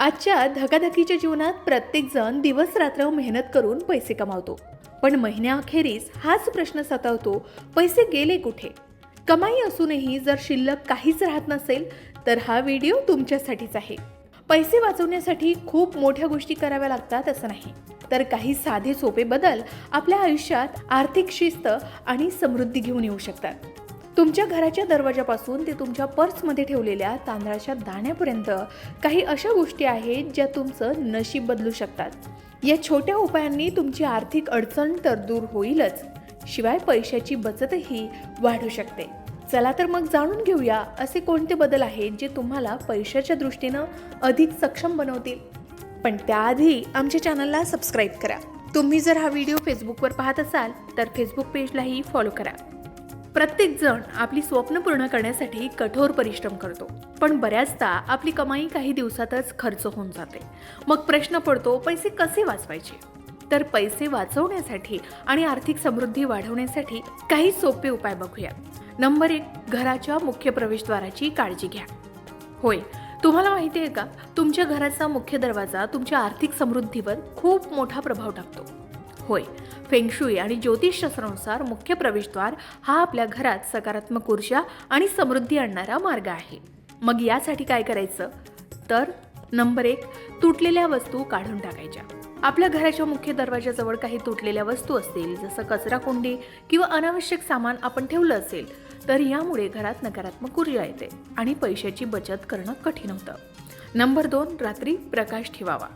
आजच्या धकाधकीच्या जीवनात प्रत्येकजण दिवस रात्र मेहनत करून पैसे कमावतो. पण महिन्याअखेरीस हाच प्रश्न सतावतो पैसे गेले कुठे? कमाई असूनही जर शिल्लक काहीच राहत नसेल तर हा व्हिडिओ तुमच्यासाठीच आहे. पैसे वाचवण्यासाठी खूप मोठ्या गोष्टी कराव्या लागतात असं नाही. तर काही साधे सोपे बदल आपल्या आयुष्यात आर्थिक शिस्त आणि समृद्धी घेऊन येऊ शकतात. तुमच्या घराच्या दरवाजापासून ते तुमच्या पर्समध्ये ठेवलेल्या तांदळाच्या दाण्यापर्यंत काही अशा गोष्टी आहेत ज्या तुमचं नशीब बदलू शकतात. या छोट्या उपायांनी तुमची आर्थिक अडचण तर दूर होईलच. शिवाय पैशाची बचतही वाढू शकते. चला तर मग जाणून घेऊया असे कोणते बदल आहेत जे तुम्हाला पैशाच्या दृष्टीनं अधिक सक्षम बनवतील. पण त्याआधी आमच्या चॅनलला सबस्क्राईब करा. तुम्ही जर हा व्हिडिओ फेसबुकवर पाहत असाल तर फेसबुक पेजलाही फॉलो करा. प्रत्येक जण आपली स्वप्न पूर्ण करण्यासाठी कठोर परिश्रम करतो. पण बऱ्याचदा आपली कमाई काही दिवसातच खर्च होऊन जाते. मग प्रश्न पडतो पैसे कसे वाचवायचे? तर पैसे वाचवण्यासाठी आणि आर्थिक समृद्धी वाढवण्यासाठी काही सोपे उपाय बघूया. नंबर एक घराच्या मुख्य प्रवेशद्वाराची काळजी घ्या. होय तुम्हाला माहिती आहे का? तुमच्या घराचा मुख्य दरवाजा तुमच्या आर्थिक समृद्धीवर खूप मोठा प्रभाव टाकतो. होय. फेंगशुई आणि ज्योतिषशास्त्रानुसार मुख्य प्रवेशद्वार हा आपल्या घरात सकारात्मक ऊर्जा आणि समृद्धी आणणारा मार्ग आहे. मग यासाठी काय करायचं? तर नंबर एक तुटलेल्या वस्तू काढून टाकायच्या. आपल्या घराच्या मुख्य दरवाजाजवळ काही तुटलेल्या वस्तू असतील जसं कचरा कोंडी किंवा अनावश्यक सामान आपण ठेवलं असेल तर यामुळे घरात नकारात्मक ऊर्जा येते आणि पैशाची बचत करणं कठीण होतं. नंबर दोन रात्री प्रकाश ठेवावा.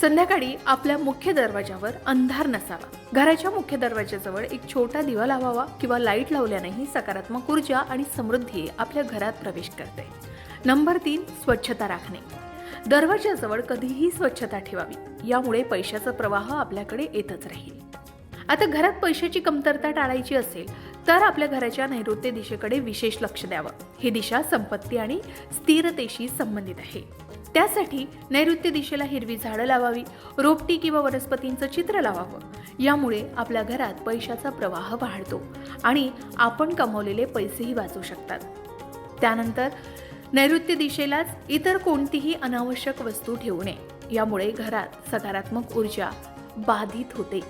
संध्याकाळी आपल्या मुख्य दरवाजावर अंधार नसावा. घराच्या मुख्य दरवाजाजवळ एक छोटा दिवा लावावा किंवा लाइट लावल्यानेही सकारात्मक ऊर्जा आणि समृद्धी आपल्या घरात प्रवेश करते. नंबर तीन स्वच्छता राखणे. दरवाजाजवळ कधीही स्वच्छता ठेवावी. यामुळे पैशाचा प्रवाह आपल्याकडे येतच राहील. आता घरात पैशाची कमतरता टाळायची असेल तर आपल्या घराच्या नैऋत्य दिशेकडे विशेष लक्ष द्यावं. ही दिशा संपत्ती आणि स्थिरतेशी संबंधित आहे. त्यासाठी नैऋत्य दिशेला हिरवी झाडं लावावी रोपटी किंवा वनस्पतींचं चित्र लावावं. यामुळे आपल्या घरात पैशाचा प्रवाह वाढतो आणि आपण कमावलेले पैसेही वाचू शकतात. त्यानंतर नैऋत्य दिशेलाच इतर कोणतीही अनावश्यक वस्तू ठेवू नये. यामुळे घरात सकारात्मक ऊर्जा बाधित होते.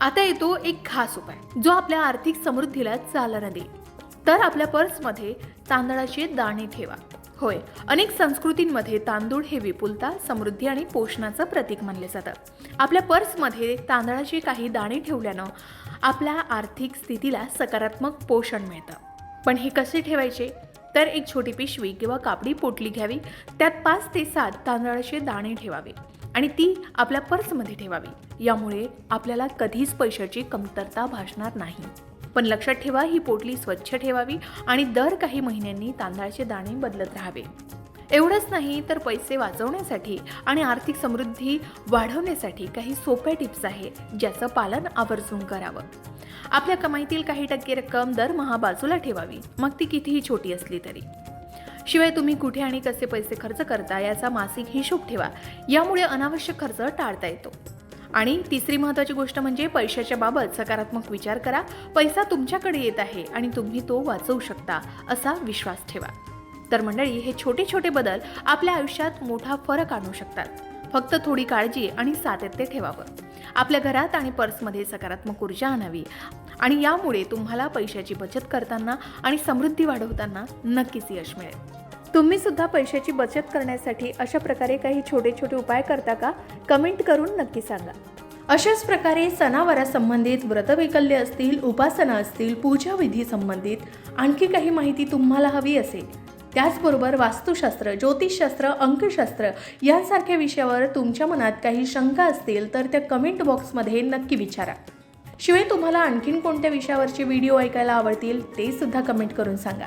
आता येतो एक खास उपाय जो आपल्या आर्थिक समृद्धीला चालना देईल. तर आपल्या पर्समध्ये तांदळाचे दाणे ठेवा. होय. अनेक संस्कृतींमध्ये तांदूळ हे विपुलता समृद्धी आणि पोषणाचं प्रतीक मानले जातं. आपल्या पर्समध्ये तांदळाचे काही दाणे ठेवल्यानं आपल्या आर्थिक स्थितीला सकारात्मक पोषण मिळतं. पण हे कसे ठेवायचे? तर एक छोटी पिशवी किंवा कापडी पोटली घ्यावी. त्यात पाच ते सात तांदळाचे दाणे ठेवावे आणि ती आपल्या पर्समध्ये ठेवावी. यामुळे आपल्याला कधीच पैशाची कमतरता भासणार नाही. पण लक्षात ठेवा ही पोटली स्वच्छ ठेवावी आणि दर काही महिन्यांनी तांदळाचे दाणे बदलत राहावे. एवढंच नाही तर पैसे वाचवण्यासाठी आणि आर्थिक समृद्धी वाढवण्यासाठी काही सोप्या टिप्स आहे ज्याचं पालन आवर्जून करावं. आपल्या कमाईतील काही टक्के रक्कम दरमहा बाजूला ठेवावी मग ती कितीही छोटी असली तरी. शिवाय तुम्ही कुठे आणि कसे पैसे खर्च करता याचा मासिक हिशोब ठेवा यामुळे अनावश्यक खर्च टाळता येतो. आणि तिसरी महत्त्वाची गोष्ट म्हणजे पैशाच्या बाबत सकारात्मक विचार करा. पैसा तुमच्याकडे येत आहे आणि तुम्ही तो वाचवू शकता असा विश्वास ठेवा. तर मंडळी हे छोटे छोटे बदल आपल्या आयुष्यात मोठा फरक आणू शकतात. फक्त थोडी काळजी आणि सातत्य ठेवावं. आपल्या घरात आणि पर्समध्ये सकारात्मक ऊर्जा आणावी. आणि यामुळे तुम्हाला पैशाची बचत करताना आणि समृद्धी वाढवताना नक्कीच यश मिळेल. तुम्ही सुद्धा पैशाची बचत करण्यासाठी अशा प्रकारे काही छोटे छोटे उपाय करता का? कमेंट करून नक्की सांगा. अशाच प्रकारे सणावारासंबंधित व्रतवैकल्य असतील उपासना असतील पूजा विधी संबंधित आणखी काही माहिती तुम्हाला हवी असेल त्याचबरोबर वास्तुशास्त्र ज्योतिषशास्त्र अंकशास्त्र यांसारख्या विषयावर तुमच्या मनात काही शंका असतील तर त्या कमेंट बॉक्समध्ये नक्की विचारा. शिवाय तुम्हाला आणखीन कोणत्या विषयावरचे व्हिडिओ ऐकायला आवडतील ते सुद्धा कमेंट करून सांगा.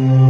Thank you.